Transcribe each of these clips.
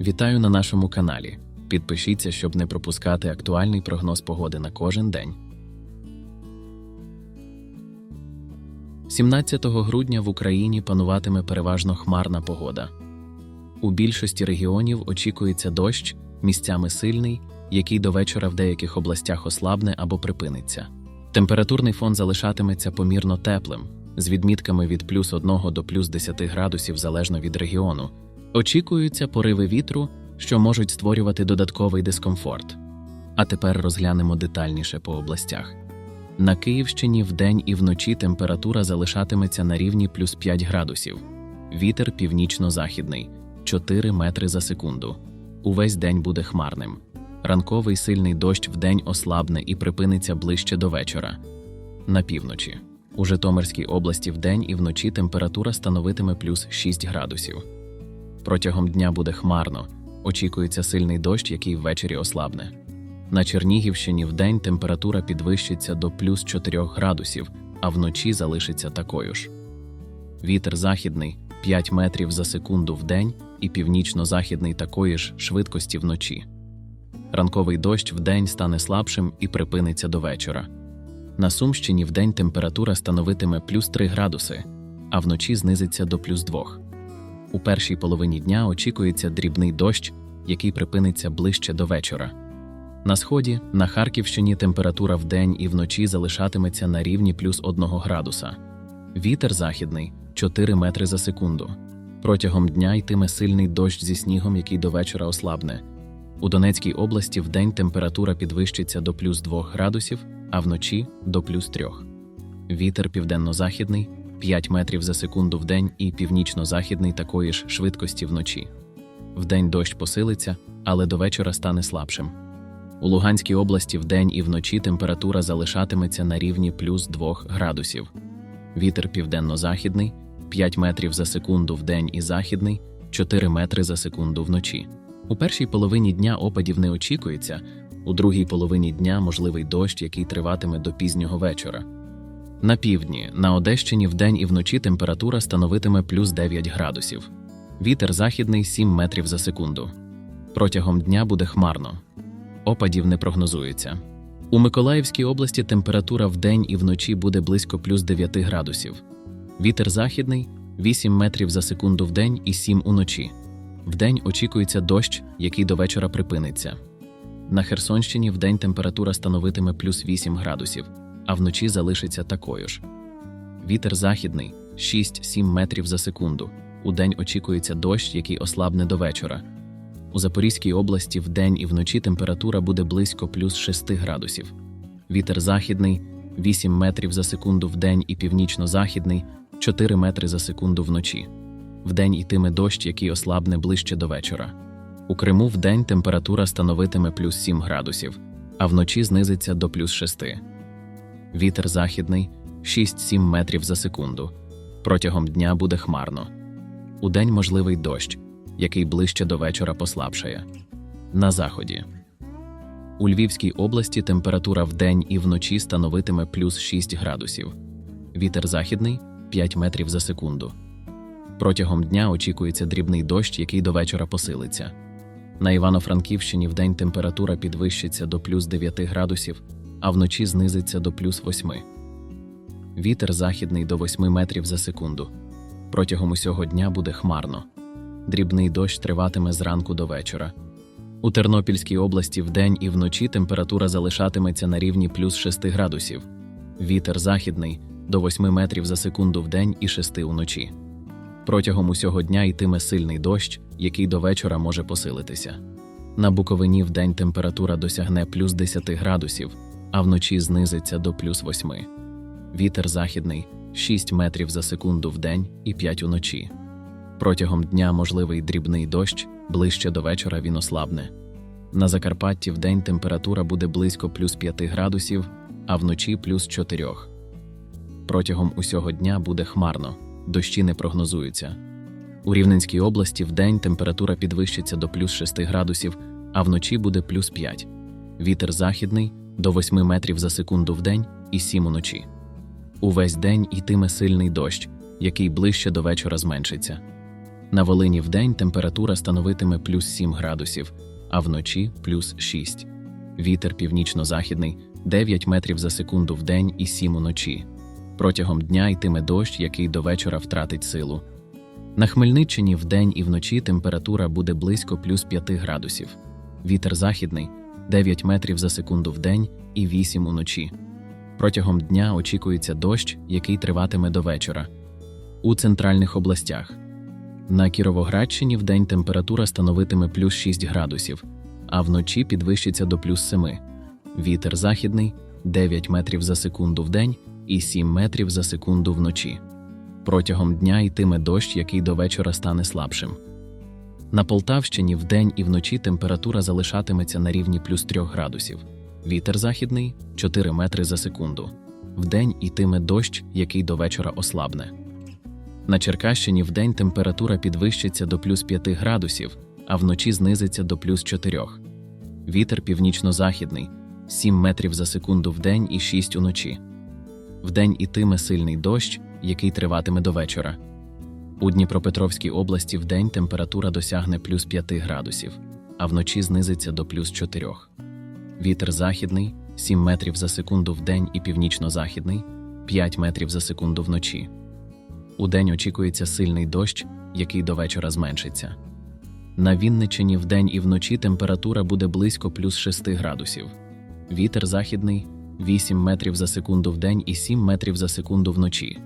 Вітаю на нашому каналі. Підпишіться, щоб не пропускати актуальний прогноз погоди на кожен день. 17 грудня в Україні пануватиме переважно хмарна погода. У більшості регіонів очікується дощ, місцями сильний, який до вечора в деяких областях ослабне або припиниться. Температурний фон залишатиметься помірно теплим, з відмітками від плюс 1 до плюс 10 градусів залежно від регіону. Очікуються пориви вітру, що можуть створювати додатковий дискомфорт. А тепер розглянемо детальніше по областях. На Київщині вдень і вночі температура залишатиметься на рівні плюс 5 градусів. Вітер північно-західний 4 метри за секунду. Увесь день буде хмарним. Ранковий сильний дощ вдень ослабне і припиниться ближче до вечора. На півночі. У Житомирській області вдень і вночі температура становитиме плюс 6 градусів. Протягом дня буде хмарно. Очікується сильний дощ, який ввечері ослабне. На Чернігівщині вдень температура підвищиться до плюс 4 градусів, а вночі залишиться такою ж. Вітер західний 5 метрів за секунду в день і північно-західний такої ж швидкості вночі. Ранковий дощ вдень стане слабшим і припиниться до вечора. На Сумщині вдень температура становитиме плюс 3 градуси, а вночі знизиться до плюс 2. У першій половині дня очікується дрібний дощ, який припиниться ближче до вечора. На сході, на Харківщині температура вдень і вночі залишатиметься на рівні плюс 1 градуса. Вітер західний 4 метри за секунду. Протягом дня йтиме сильний дощ зі снігом, який до вечора ослабне. У Донецькій області вдень температура підвищиться до плюс 2 градусів, а вночі до плюс 3. Вітер південно-західний 5 метрів за секунду в день і північно-західний такої ж швидкості вночі. Вдень дощ посилиться, але до вечора стане слабшим. У Луганській області вдень і вночі температура залишатиметься на рівні плюс 2 градусів. Вітер південно-західний 5 метрів за секунду в день і західний 4 метри за секунду вночі. У першій половині дня опадів не очікується, у другій половині дня можливий дощ, який триватиме до пізнього вечора. На півдні, на Одещині вдень і вночі температура становитиме плюс 9 градусів. Вітер західний 7 метрів за секунду. Протягом дня буде хмарно. Опадів не прогнозується. У Миколаївській області температура вдень і вночі буде близько плюс 9 градусів. Вітер західний 8 метрів за секунду вдень і 7 уночі. Вдень очікується дощ, який до вечора припиниться. На Херсонщині вдень температура становитиме плюс 8 градусів, а вночі залишиться такою ж. Вітер західний 6-7 метрів за секунду. Удень очікується дощ, який ослабне до вечора. У Запорізькій області вдень і вночі температура буде близько плюс 6 градусів. Вітер західний 8 метрів за секунду вдень і північно-західний 4 метри за секунду вночі. Вдень йтиме дощ, який ослабне ближче до вечора. У Криму вдень температура становитиме плюс 7 градусів, а вночі знизиться до плюс 6. Вітер західний 6-7 метрів за секунду. Протягом дня буде хмарно. Удень можливий дощ, який ближче до вечора послабшає. На заході. У Львівській області температура вдень і вночі становитиме плюс 6 градусів. Вітер західний 5 метрів за секунду. Протягом дня очікується дрібний дощ, який до вечора посилиться. На Івано-Франківщині вдень температура підвищиться до плюс 9 градусів, а вночі знизиться до плюс 8. Вітер західний до 8 метрів за секунду. Протягом усього дня буде хмарно. Дрібний дощ триватиме зранку до вечора. У Тернопільській області вдень і вночі температура залишатиметься на рівні плюс 6 градусів. Вітер західний до 8 метрів за секунду вдень і 6 уночі. Протягом усього дня йтиме сильний дощ, який до вечора може посилитися. На Буковині вдень температура досягне плюс 10 градусів, а вночі знизиться до плюс 8. Вітер західний 6 метрів за секунду вдень і 5 уночі. Протягом дня можливий дрібний дощ, ближче до вечора він ослабне. На Закарпатті вдень температура буде близько плюс 5 градусів, а вночі плюс 4. Протягом усього дня буде хмарно, дощі не прогнозуються. У Рівненській області вдень температура підвищиться до плюс 6 градусів, а вночі буде плюс 5. Вітер західний до 8 метрів за секунду вдень і 7 уночі. Увесь день йтиме сильний дощ, який ближче до вечора зменшиться. На Волині вдень температура становитиме плюс 7 градусів, а вночі плюс 6. Вітер північно-західний 9 метрів за секунду вдень і 7 уночі. Протягом дня йтиме дощ, який до вечора втратить силу. На Хмельниччині вдень і вночі температура буде близько плюс 5 градусів. Вітер західний 9 метрів за секунду вдень і 8 уночі. Протягом дня очікується дощ, який триватиме до вечора. У центральних областях. На Кіровоградщині вдень температура становитиме плюс 6 градусів, а вночі підвищиться до плюс 7. Вітер західний 9 метрів за секунду вдень і 7 метрів за секунду вночі. Протягом дня йтиме дощ, який до вечора стане слабшим. На Полтавщині вдень і вночі температура залишатиметься на рівні плюс 3 градусів. Вітер західний 4 метри за секунду. Вдень йтиме дощ, який до вечора ослабне. На Черкащині вдень температура підвищиться до плюс 5 градусів, а вночі знизиться до плюс 4. Вітер північно-західний 7 метрів за секунду вдень і 6 уночі. Вдень ітиме сильний дощ, який триватиме до вечора. У Дніпропетровській області вдень температура досягне плюс 5 градусів, а вночі знизиться до плюс 4. Вітер західний 7 метрів за секунду вдень і північно-західний 5 метрів за секунду вночі. Удень очікується сильний дощ, який до вечора зменшиться. На Вінниччині вдень і вночі температура буде близько плюс 6 градусів. Вітер західний 8 метрів за секунду вдень і 7 метрів за секунду вночі.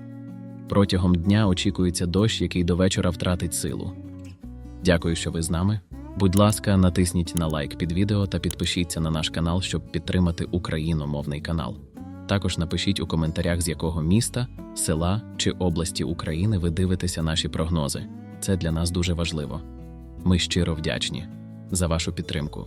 Протягом дня очікується дощ, який до вечора втратить силу. Дякую, що ви з нами. Будь ласка, натисніть на лайк під відео та підпишіться на наш канал, щоб підтримати україномовний канал. Також напишіть у коментарях, з якого міста, села чи області України ви дивитеся наші прогнози. Це для нас дуже важливо. Ми щиро вдячні за вашу підтримку.